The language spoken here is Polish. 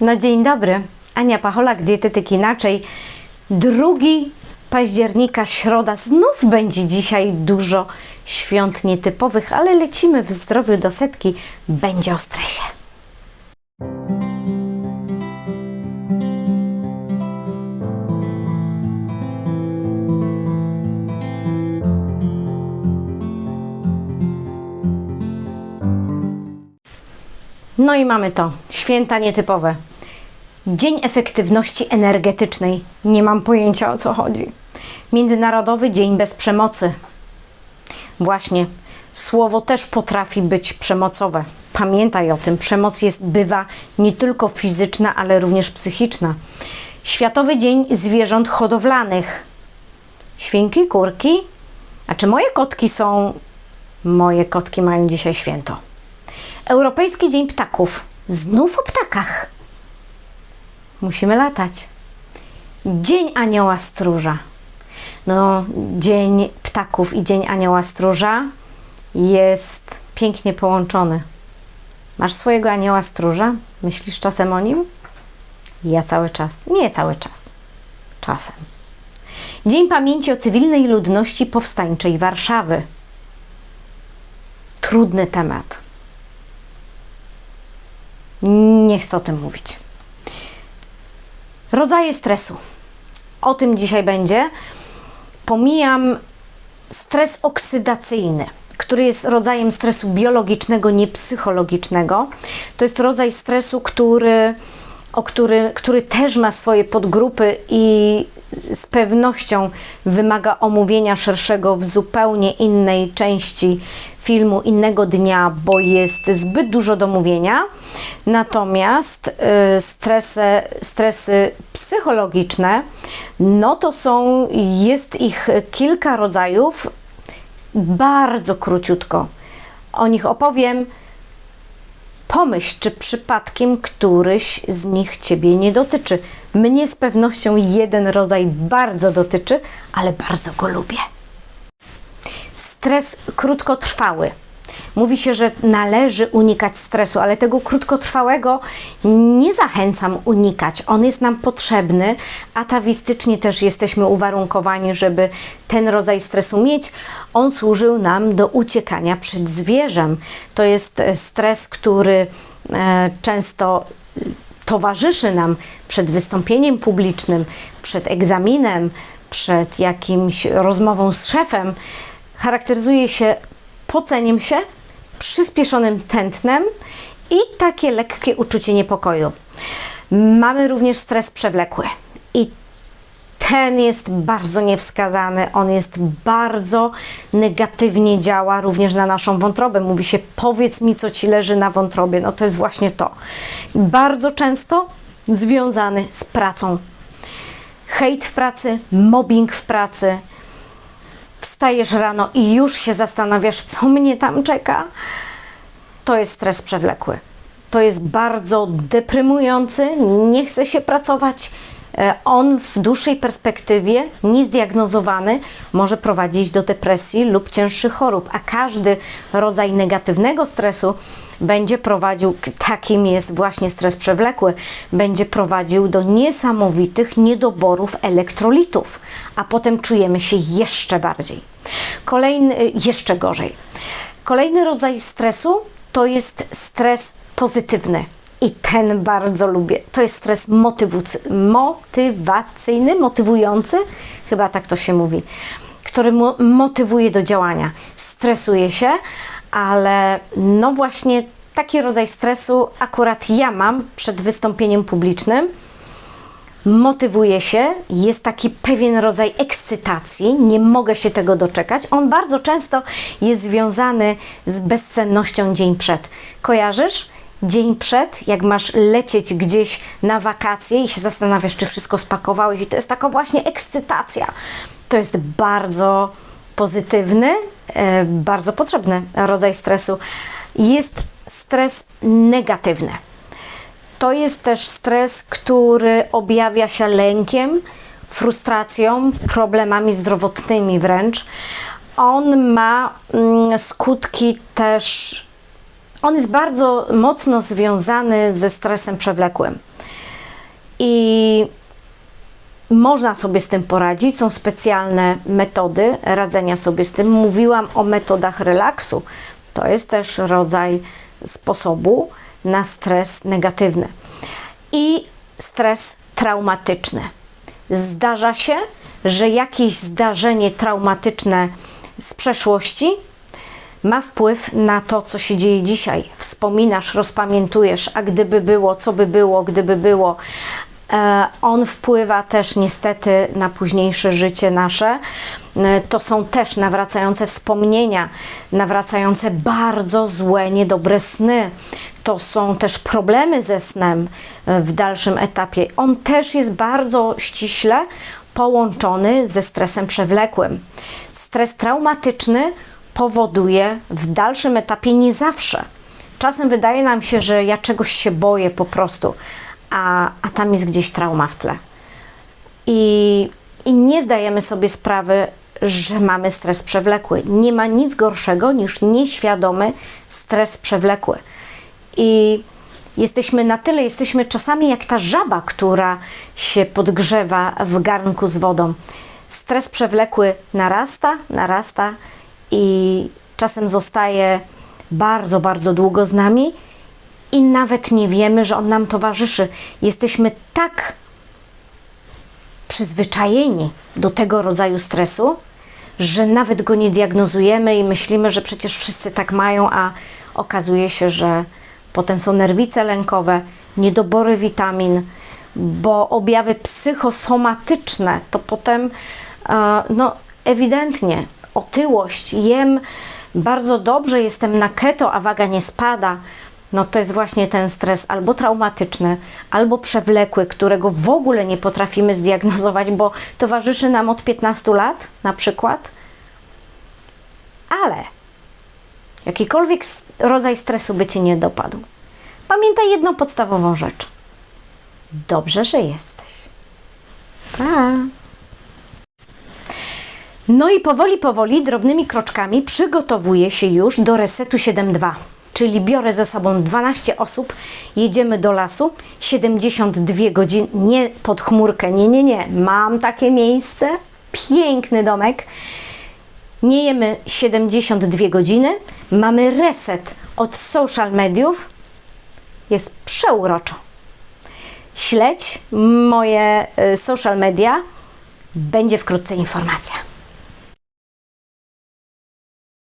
No dzień dobry, Ania Pacholak, dietetyk inaczej. Drugi października, środa, znów będzie dzisiaj dużo świąt nietypowych, ale lecimy w zdrowiu do setki, będzie o stresie. No i mamy to, święta nietypowe. Dzień Efektywności Energetycznej. Nie mam pojęcia o co chodzi. Międzynarodowy Dzień Bez Przemocy. Właśnie, słowo też potrafi być przemocowe. Pamiętaj o tym, przemoc jest, bywa nie tylko fizyczna, ale również psychiczna. Światowy Dzień Zwierząt Hodowlanych. Świnki, kurki. A czy moje kotki są. Moje kotki mają dzisiaj święto. Europejski Dzień Ptaków. Znów o ptakach. Musimy latać. Dzień Anioła Stróża. No, Dzień Ptaków i Dzień Anioła Stróża jest pięknie połączony. Masz swojego anioła stróża? Myślisz czasem o nim? Ja cały czas. Nie cały czas. Czasem. Dzień Pamięci o Cywilnej Ludności Powstańczej Warszawy. Trudny temat. Nie chcę o tym mówić. Rodzaje stresu. O tym dzisiaj będzie. Pomijam stres oksydacyjny, który jest rodzajem stresu biologicznego, nie psychologicznego. To jest rodzaj stresu, który, o który, który też ma swoje podgrupy i z pewnością wymaga omówienia szerszego w zupełnie innej części filmu, innego dnia, bo jest zbyt dużo do mówienia. Natomiast y, stresy, stresy psychologiczne, no to są, jest ich kilka rodzajów, bardzo króciutko. O nich opowiem. Pomyśl, czy przypadkiem któryś z nich Ciebie nie dotyczy. Mnie z pewnością jeden rodzaj bardzo dotyczy, ale bardzo go lubię. Stres krótkotrwały. Mówi się, że należy unikać stresu, ale tego krótkotrwałego nie zachęcam unikać. On jest nam potrzebny. Atawistycznie też jesteśmy uwarunkowani, żeby ten rodzaj stresu mieć. On służył nam do uciekania przed zwierzem. To jest e, stres, który e, często towarzyszy nam przed wystąpieniem publicznym, przed egzaminem, przed jakimś rozmową z szefem. Charakteryzuje się poceniem się, przyspieszonym tętnem i takie lekkie uczucie niepokoju. Mamy również stres przewlekły i ten jest bardzo niewskazany, on jest bardzo negatywnie działa również na naszą wątrobę. Mówi się, powiedz mi, co ci leży na wątrobie. No to jest właśnie to. Bardzo często związany z pracą. Hejt w pracy, mobbing w pracy. Wstajesz rano i już się zastanawiasz, co mnie tam czeka. To jest stres przewlekły. To jest bardzo deprymujący, nie chce się pracować. E, On w dłuższej perspektywie, niezdiagnozowany, może prowadzić do depresji lub cięższych chorób, a każdy rodzaj negatywnego stresu będzie prowadził, takim jest właśnie stres przewlekły, będzie prowadził do niesamowitych niedoborów elektrolitów, a potem czujemy się jeszcze bardziej. Kolejny, jeszcze gorzej. Kolejny rodzaj stresu to jest stres pozytywny. I ten bardzo lubię. To jest stres motywacyjny, motywujący, chyba tak to się mówi, który mo- motywuje do działania. Stresuje się, ale no właśnie taki rodzaj stresu akurat ja mam przed wystąpieniem publicznym. Motywuje się, jest taki pewien rodzaj ekscytacji, nie mogę się tego doczekać. On bardzo często jest związany z bezsennością dzień przed. Kojarzysz? Dzień przed, jak masz lecieć gdzieś na wakacje i się zastanawiasz, czy wszystko spakowałeś, i to jest taka właśnie ekscytacja. To jest bardzo pozytywny, e, bardzo potrzebny rodzaj stresu. Jest stres negatywny. To jest też stres, który objawia się lękiem, frustracją, problemami zdrowotnymi wręcz. On ma mm, skutki też. On jest bardzo mocno związany ze stresem przewlekłym. I można sobie z tym poradzić. Są specjalne metody radzenia sobie z tym. Mówiłam o metodach relaksu. To jest też rodzaj sposobu na stres negatywny. I stres traumatyczny. Zdarza się, że jakieś zdarzenie traumatyczne z przeszłości ma wpływ na to, co się dzieje dzisiaj. Wspominasz, rozpamiętujesz, a gdyby było, co by było, gdyby było. E, On wpływa też niestety na późniejsze życie nasze. E, To są też nawracające wspomnienia, nawracające bardzo złe, niedobre sny. To są też problemy ze snem e, w dalszym etapie. On też jest bardzo ściśle połączony ze stresem przewlekłym. Stres traumatyczny powoduje w dalszym etapie nie zawsze. Czasem wydaje nam się, że ja czegoś się boję po prostu, a, a tam jest gdzieś trauma w tle. I, I nie zdajemy sobie sprawy, że mamy stres przewlekły. Nie ma nic gorszego niż nieświadomy stres przewlekły. I jesteśmy na tyle, jesteśmy czasami jak ta żaba, która się podgrzewa w garnku z wodą. Stres przewlekły narasta, narasta i czasem zostaje bardzo, bardzo długo z nami i nawet nie wiemy, że on nam towarzyszy. Jesteśmy tak przyzwyczajeni do tego rodzaju stresu, że nawet go nie diagnozujemy i myślimy, że przecież wszyscy tak mają, a okazuje się, że potem są nerwice lękowe, niedobory witamin, bo objawy psychosomatyczne to potem e, no, ewidentnie otyłość, jem bardzo dobrze, jestem na keto, a waga nie spada. No to jest właśnie ten stres albo traumatyczny, albo przewlekły, którego w ogóle nie potrafimy zdiagnozować, bo towarzyszy nam od 15 lat na przykład. Ale jakikolwiek rodzaj stresu by Cię nie dopadł. Pamiętaj jedną podstawową rzecz. Dobrze, że jesteś. Pa! No i powoli, powoli, drobnymi kroczkami przygotowuję się już do resetu 7.2. Czyli biorę ze sobą 12 osób, jedziemy do lasu, 72 godziny, nie pod chmurkę, nie, nie, nie. Mam takie miejsce, piękny domek. Nie jemy 72 godziny, mamy reset od social mediów. Jest przeuroczo. Śledź moje y, social media, będzie wkrótce informacja.